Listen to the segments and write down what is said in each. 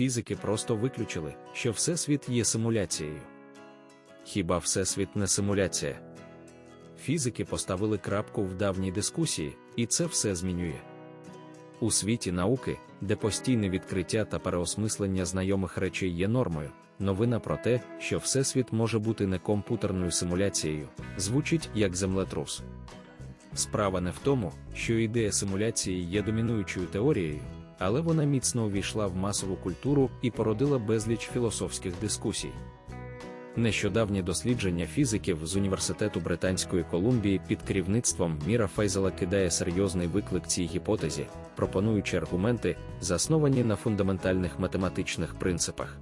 Фізики просто виключили, що Всесвіт є симуляцією. Хіба Всесвіт не симуляція? Фізики поставили крапку в давній дискусії, і це все змінює. У світі науки, де постійне відкриття та переосмислення знайомих речей є нормою, новина про те, що Всесвіт може бути не комп'ютерною симуляцією, звучить як землетрус. Справа не в тому, що ідея симуляції є домінуючою теорією, але вона міцно увійшла в масову культуру і породила безліч філософських дискусій. Нещодавні дослідження фізиків з університету Британської Колумбії під керівництвом Міра Файзела кидає серйозний виклик цій гіпотезі, пропонуючи аргументи, засновані на фундаментальних математичних принципах.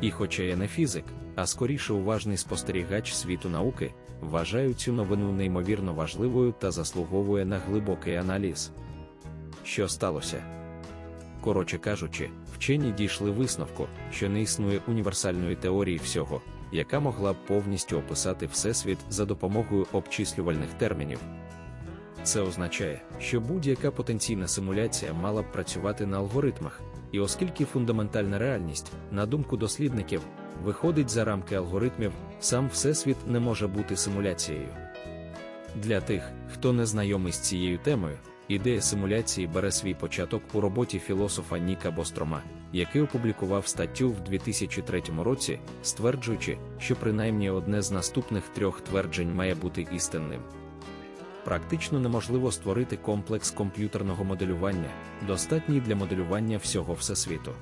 І, хоча я не фізик, а скоріше уважний спостерігач світу науки, вважаю цю новину неймовірно важливою та заслуговує на глибокий аналіз. Що сталося? Коротше кажучи, вчені дійшли висновку, що не існує універсальної теорії всього, яка могла б повністю описати Всесвіт за допомогою обчислювальних термінів. Це означає, що будь-яка потенційна симуляція мала б працювати на алгоритмах, і оскільки фундаментальна реальність, на думку дослідників, виходить за рамки алгоритмів, сам Всесвіт не може бути симуляцією. Для тих, хто не знайомий з цією темою, ідея симуляції бере свій початок у роботі філософа Ніка Бострома, який опублікував статтю в 2003 році, стверджуючи, що принаймні одне з наступних трьох тверджень має бути істинним. Практично неможливо створити комплекс комп'ютерного моделювання, достатній для моделювання всього всесвіту.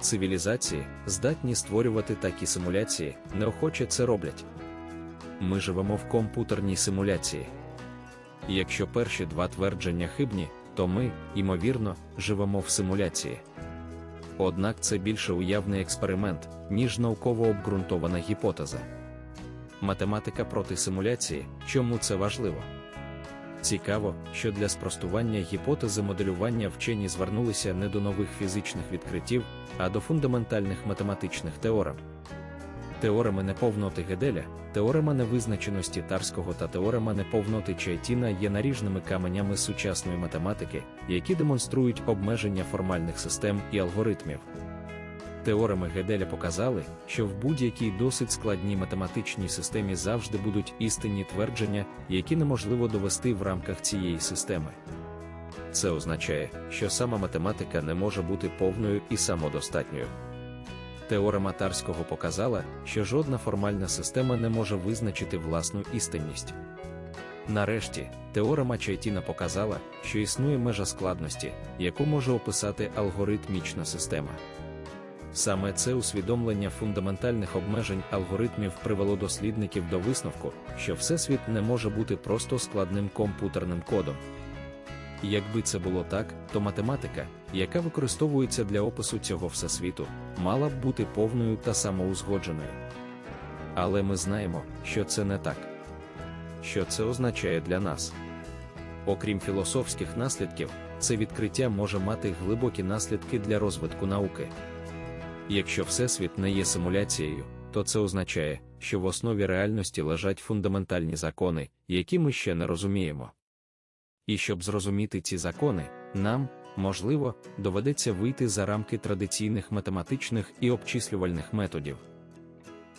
Цивілізації, здатні створювати такі симуляції, неохоче це роблять. Ми живемо в комп'ютерній симуляції. І якщо перші два твердження хибні, то ми, ймовірно, живемо в симуляції. Однак це більше уявний експеримент, ніж науково обґрунтована гіпотеза. Математика проти симуляції, чому це важливо? Цікаво, що для спростування гіпотези моделювання вчені звернулися не до нових фізичних відкриттів, а до фундаментальних математичних теорем. Теореми неповноти Геделя, теорема невизначеності Тарського та теорема неповноти Чайтіна є наріжними каменями сучасної математики, які демонструють обмеження формальних систем і алгоритмів. Теореми Геделя показали, що в будь-якій досить складній математичній системі завжди будуть істинні твердження, які неможливо довести в рамках цієї системи. Це означає, що сама математика не може бути повною і самодостатньою. Теорема Тарського показала, що жодна формальна система не може визначити власну істинність. Нарешті, теорема Чайтіна показала, що існує межа складності, яку може описати алгоритмічна система. Саме це усвідомлення фундаментальних обмежень алгоритмів привело дослідників до висновку, що Всесвіт не може бути просто складним комп'ютерним кодом. Якби це було так, то математика, яка використовується для опису цього всесвіту, мала б бути повною та самоузгодженою. Але ми знаємо, що це не так. Що це означає для нас? Окрім філософських наслідків, це відкриття може мати глибокі наслідки для розвитку науки. Якщо Всесвіт не є симуляцією, то це означає, що в основі реальності лежать фундаментальні закони, які ми ще не розуміємо. І щоб зрозуміти ці закони, нам, можливо, доведеться вийти за рамки традиційних математичних і обчислювальних методів.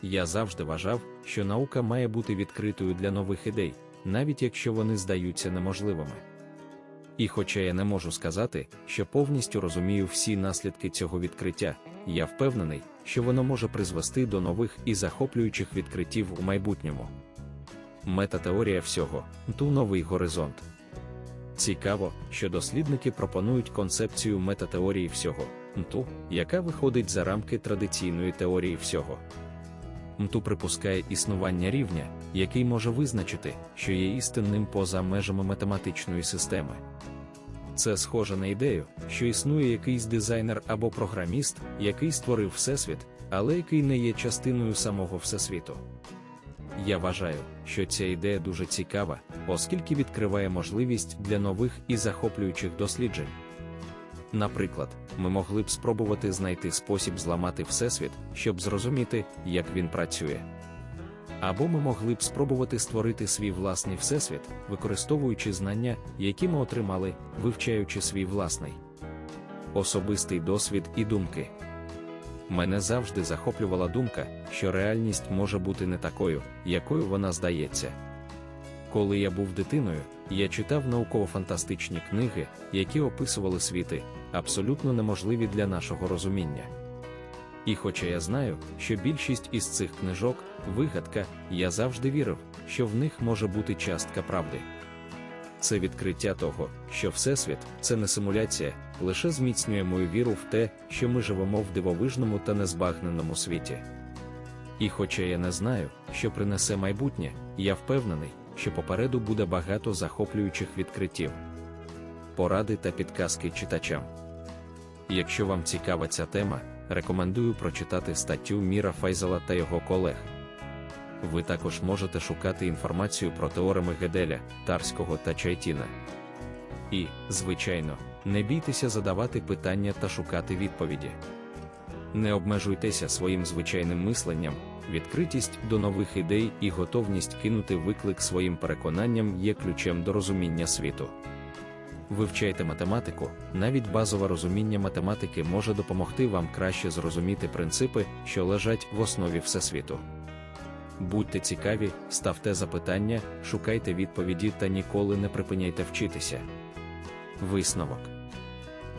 Я завжди вважав, що наука має бути відкритою для нових ідей, навіть якщо вони здаються неможливими. І хоча я не можу сказати, що повністю розумію всі наслідки цього відкриття, я впевнений, що воно може призвести до нових і захоплюючих відкриттів у майбутньому. Метатеорія всього ту новий горизонт. Цікаво, що дослідники пропонують концепцію метатеорії всього, МТУ, яка виходить за рамки традиційної теорії всього. МТУ припускає існування рівня, який може визначити, що є істинним поза межами математичної системи. Це схоже на ідею, що існує якийсь дизайнер або програміст, який створив Всесвіт, але який не є частиною самого Всесвіту. Я вважаю, що ця ідея дуже цікава, оскільки відкриває можливість для нових і захоплюючих досліджень. Наприклад, ми могли б спробувати знайти спосіб зламати Всесвіт, щоб зрозуміти, як він працює. Або ми могли б спробувати створити свій власний всесвіт, використовуючи знання, які ми отримали, вивчаючи свій власний. особистий досвід і думки. Мене завжди захоплювала думка, що реальність може бути не такою, якою вона здається. Коли я був дитиною, я читав науково-фантастичні книги, які описували світи, абсолютно неможливі для нашого розуміння. І хоча я знаю, що більшість із цих книжок вигадка, я завжди вірив, що в них може бути частка правди. Це відкриття того, що Всесвіт це не симуляція, лише зміцнює мою віру в те, що ми живемо в дивовижному та незбагненому світі. І хоча я не знаю, що принесе майбутнє, я впевнений, що попереду буде багато захоплюючих відкриттів, поради та підказки читачам. Якщо вам цікава ця тема, рекомендую прочитати статтю Міра Файзела та його колег. Ви також можете шукати інформацію про теореми Геделя, Тарського та Чайтіна. І, звичайно, не бійтеся задавати питання та шукати відповіді. Не обмежуйтеся своїм звичайним мисленням, відкритість до нових ідей і готовність кинути виклик своїм переконанням є ключем до розуміння світу. Вивчайте математику, навіть базове розуміння математики може допомогти вам краще зрозуміти принципи, що лежать в основі всесвіту. Будьте цікаві, ставте запитання, шукайте відповіді та ніколи не припиняйте вчитися. Висновок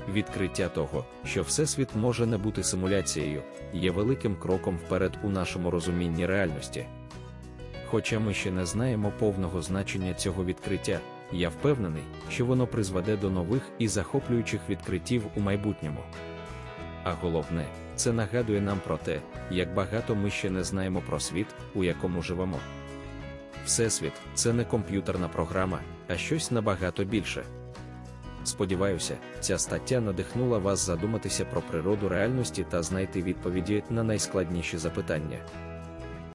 відкриття того, що Всесвіт може не бути симуляцією, є великим кроком вперед у нашому розумінні реальності. Хоча ми ще не знаємо повного значення цього відкриття, я впевнений, що воно призведе до нових і захоплюючих відкриттів у майбутньому. А головне, це нагадує нам про те, як багато ми ще не знаємо про світ, у якому живемо. Всесвіт це не комп'ютерна програма, а щось набагато більше. Сподіваюся, ця стаття надихнула вас задуматися про природу реальності та знайти відповіді на найскладніші запитання.